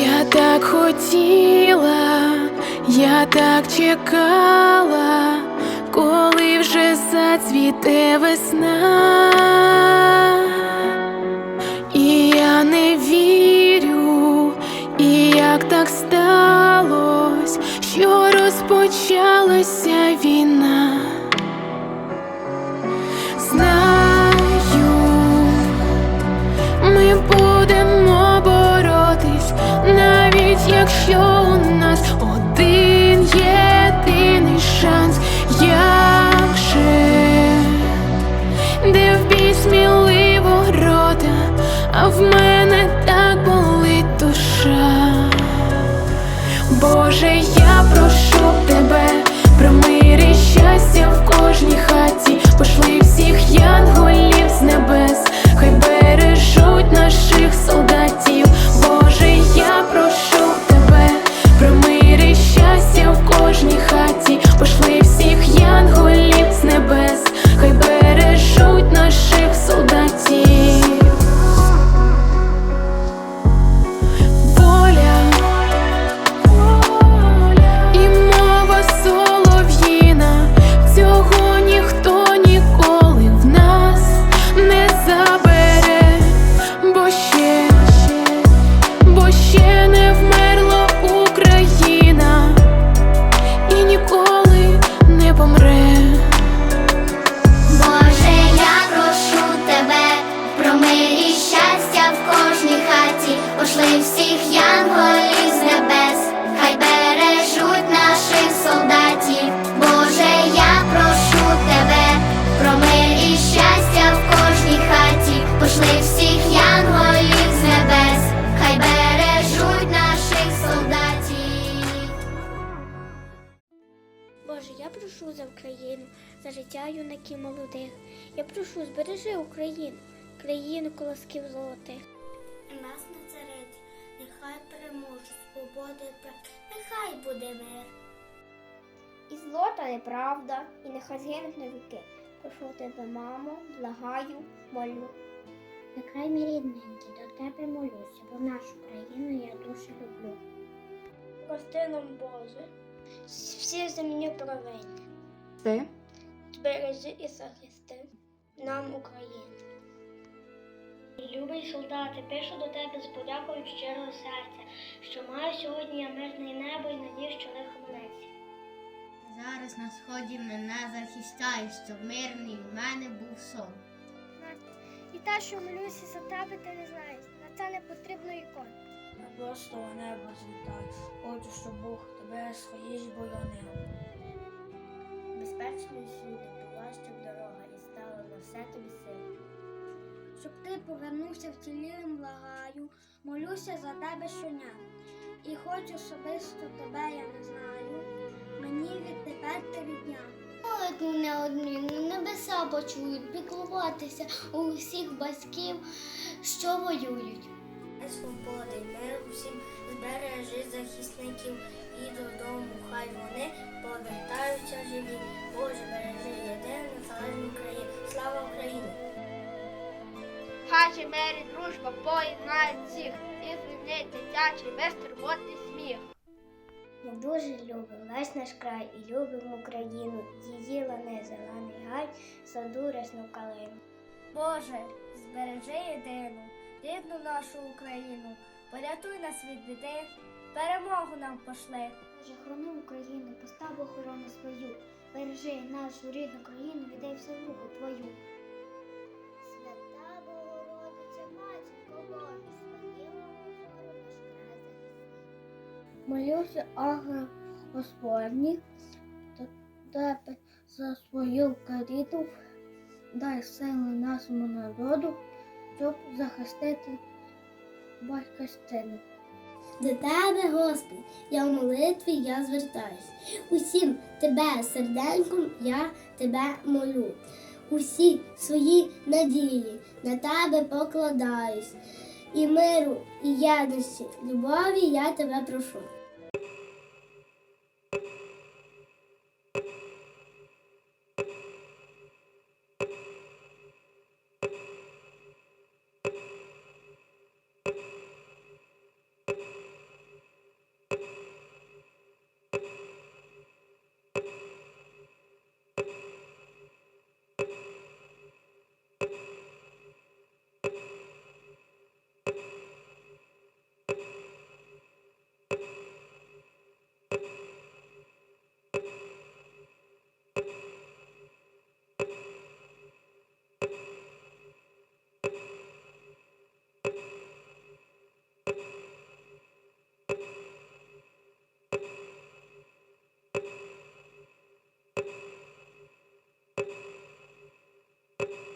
Я так хотіла, я так чекала, коли вже зацвіте весна. Прошу за Україну, за життя юнаків молодих. Я прошу, збережи Україну, країну колосків золотих. Нас на цариці, нехай переможе прав, нехай буде мир. І зло та неправда, і нехай згинуть на віки. Прошу тебе, мамо, благаю, молю. Нехай мій рідненький, до тебе молюся, бо нашу країну я дуже люблю. Прости нам, Боже, всі земні провини. Ти Збережи і захисти нам Україну. Любий солдати, пишу до тебе з подякою щирого серця, що маю сьогодні я мирне небо і надію, що лихо минеться. Зараз на сході мене захищає, щоб мирний в мене був сон. І та, що молюся за тебе, ти не знаєш. На це не потрібно ікон. На простого неба злітай, хочу, щоб Бог тебе своїй боронив. Безпечною сюди була, щоб дорога і стала на все тобі сил. Щоб ти повернувся вцілілим, благаю, молюся за тебе щодня. І хоч особисто тебе я не знаю, мені відтепер ти рідня. Молитву неодмінну небеса почують, піклуватися у усіх батьків, що воюють. Свободи, мир усім збережи захисників і додому, хай вони повертаються живі. Боже, бережи єдину незалежну країну. Слава Україні! Хай же мері дружба поєднає всіх і звільнить дитячий безтурботний сміх. Ми дуже любимо весь наш край і любимо Україну, її лани зелений гай, саду рясну калину. Боже, збережи єдину, рідну нашу Україну, порятуй нас від біди, перемогу нам пошли. Боже, хорони Україну, постав охорону свою, бережи нашу рідну країну, віддай всю руку твою. Свята Богородиця, матінко. Молюся, Агра Господні, до тебе за свою каріту, дай сили нашому народу, щоб захистити батьківщину. До тебе, Господи, я в молитві я звертаюсь. Усім тебе серденьком я тебе молю. Усі свої надії на тебе покладаюсь. І миру, і єдності, любові я тебе прошу. you